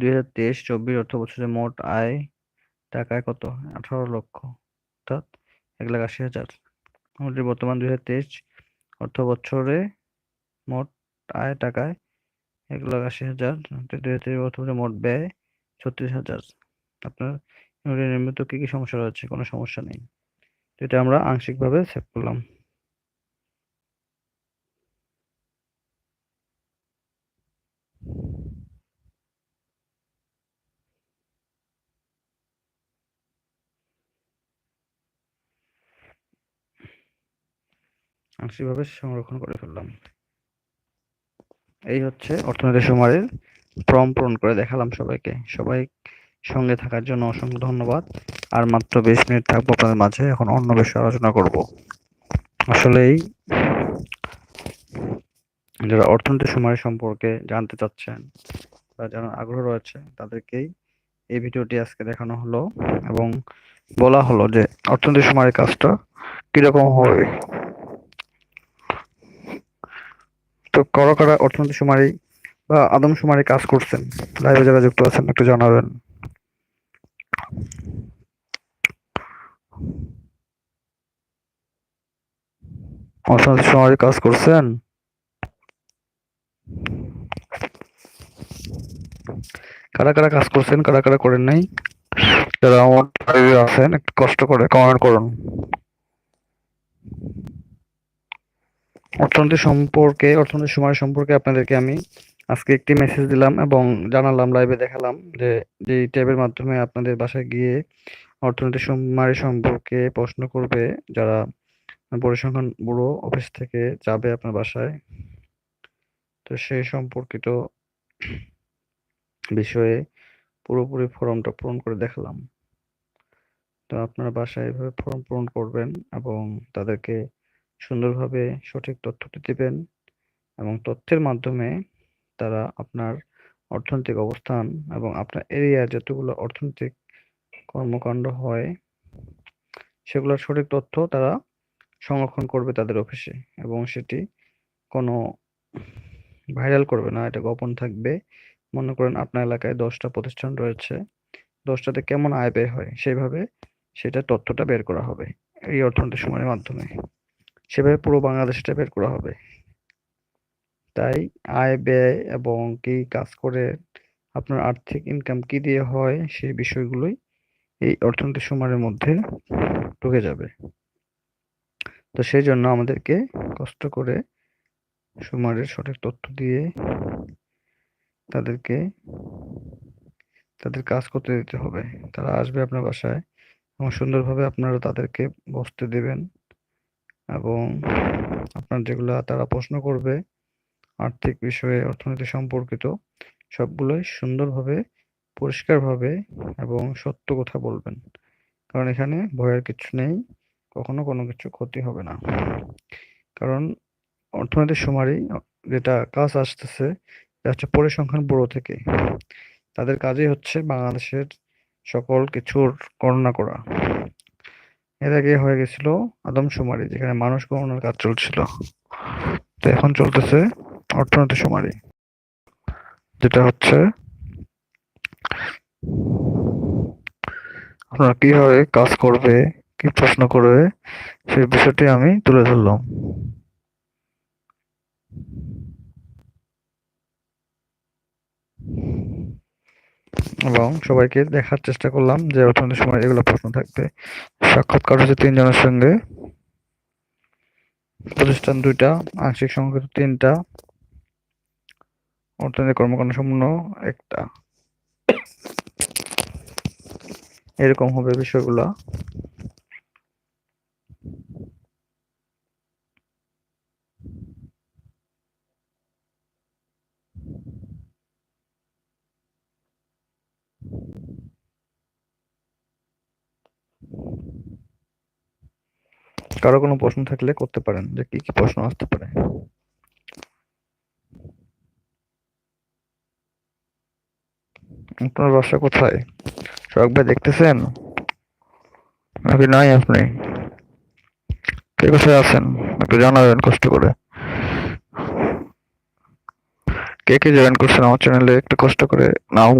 দুই হাজার তেইশ, চব্বিশ অর্থ বছরে মোট আয় টাকায় কত? আঠারো লক্ষ। অর্থাৎ এক লাখ আশি হাজার। আমাদের বর্তমান দুই হাজার তেইশ অর্থ বছরে মোট আয় টাকায় এক লাখ আশি হাজার। দুই হাজার তেইশ অর্থ বছরে মোট ব্যয় ছত্রিশ হাজার। আপনার নির্মিত কি কি সমস্যা রয়েছে? কোনো সমস্যা নেই। এটা আমরা আংশিকভাবে সেভ করলাম। আংশিকভাবে সংরক্ষণ করে ফেললাম। এই হচ্ছে অর্থনীতি সুমারের ফর্ম পূরণ করে দেখালাম সবাইকে। সবাই সঙ্গে থাকার জন্য অসংখ্য ধন্যবাদ। আর মাত্র বিশ মিনিট থাকব আপনাদের মাঝে, এখন অন্য বিষয়ে আলোচনা করব। আসলেই যারা অর্থনীতি সুমারি সম্পর্কে জানতে চাচ্ছেন বা যারা আগ্রহ রয়েছে, তাদেরকেই এই ভিডিওটি আজকে দেখানো হলো এবং বলা হলো যে অর্থনীতি সুমারি কাজটা কীরকম হবে। তো কারা কারা অর্থনীতি সুমারি বা আদম সুমারি কাজ করছেন। লাইভে যারা যুক্ত আছেন একটু জানাবেন। অর্থনীতি সুমারি কাজ করছেন? কারা কারা কাজ করছেন? কারা কারা করেন নাই? যারা আমার আছেন, একটু কষ্ট করে কমেন্ট করুন। অর্থনীতি সম্পর্কে, অর্থনীতি সময় সম্পর্কে আপনাদেরকে আমি আজকে একটি মেসেজ দিলাম এবং জানালাম লাইভে দেখালাম যে যে ট্যাবের মাধ্যমে আপনাদের বাসায় গিয়ে অর্থনীতি সুমারি সম্পর্কে প্রশ্ন করবে যারা পরিসংখ্যান ব্যুরো অফিস থেকে যাবে আপনার বাসায়। তো সেই সম্পর্কিত বিষয়ে পুরোপুরি ফর্মটা পূরণ করে দেখালাম। তো আপনারা বাসায় এভাবে ফর্ম পূরণ করবেন এবং তাদেরকে সুন্দরভাবে সঠিক তথ্যটি দিবেন এবং তথ্যের মাধ্যমে তারা আপনার অর্থনৈতিক অবস্থান এবং আপনার এরিয়ার যতগুলো অর্থনৈতিক কর্মকাণ্ড হয়, সেগুলোর সঠিক তথ্য তারা সংরক্ষণ করবে তাদের অফিসে এবং সেটি কোনো ভাইরাল করবে না, এটা গোপন থাকবে। মনে করেন আপনার এলাকায় দশটা প্রতিষ্ঠান রয়েছে, দশটাতে কেমন আয় ব্যয় হয় সেইভাবে সেটা তথ্যটা বের করা হবে এই অর্থনৈতিক সময়ের মাধ্যমে। সেভাবে পুরো বাংলাদেশটা বের করা হবে। তাই আয় ব্যয় এবং কি কাজ করে আপনার আর্থিক ইনকাম কি দিয়ে হয় সেই বিষয়গুলোই এই অর্থনৈতিক সুমারের মধ্যে ঢুকে যাবে। তো সেই জন্য আমাদেরকে কষ্ট করে সুমারের সঠিক তথ্য দিয়ে তাদেরকে, তাদের কাজ করতে দিতে হবে। তারা আসবে আপনার বাসায় এবং সুন্দরভাবে আপনারা তাদেরকে বসতে দেবেন। এবং আপনার যেগুলা তারা প্রশ্ন করবে, আর্থিক বিষয়ে, অর্থনীতি সম্পর্কিত, সবগুলোই সুন্দরভাবে, পরিষ্কারভাবে এবং সত্য কথা বলবেন। কারণ এখানে ভয়ের কিছু নেই, কখনো কোনো কিছু ক্ষতি হবে না। কারণ অর্থনীতির সুমারি যেটা কাজ আসতেছে, এটা হচ্ছে পরিসংখ্যান ব্যুরো থেকে। তাদের কাজই হচ্ছে বাংলাদেশের সকল কিছুর গণনা করা। এর আগে হয়ে গেছিল আদমশুমারি যেখানে মানুষ গণনার কাজ চলছিল। তো এখন চলতেছে অর্থনৈতিক শুমারি, যেটা হচ্ছে আপনারা কীভাবে কাজ করবে, কি প্রশ্ন করবে, সেই বিষয়টি আমি তুলে ধরলাম। এবং সবাইকে দেখার চেষ্টা করলাম যে অর্থনৈতিক সময় এগুলো প্রশ্ন থাকবে। সাক্ষাৎকার হচ্ছে তিনজনের সঙ্গে। প্রতিষ্ঠান দুইটা, আংশিক সংখ্যা তিনটা, অর্থনৈতিক কর্মকাণ্ড সম্পূর্ণ একটা। এরকম হবে বিষয়গুলা। কারও কোনো প্রশ্ন থাকলে করতে পারেন, যে কি কি প্রশ্ন আসতে পারে। আপনার বাসা কোথায়? সোহাগ ভাই দেখতেছেন? নাকি নাই আপনি? কে কোথায় আছেন? একটু জানাবেন কষ্ট করে। কে কে জয়েন করছেন আমার চ্যানেলে একটু কষ্ট করে নাম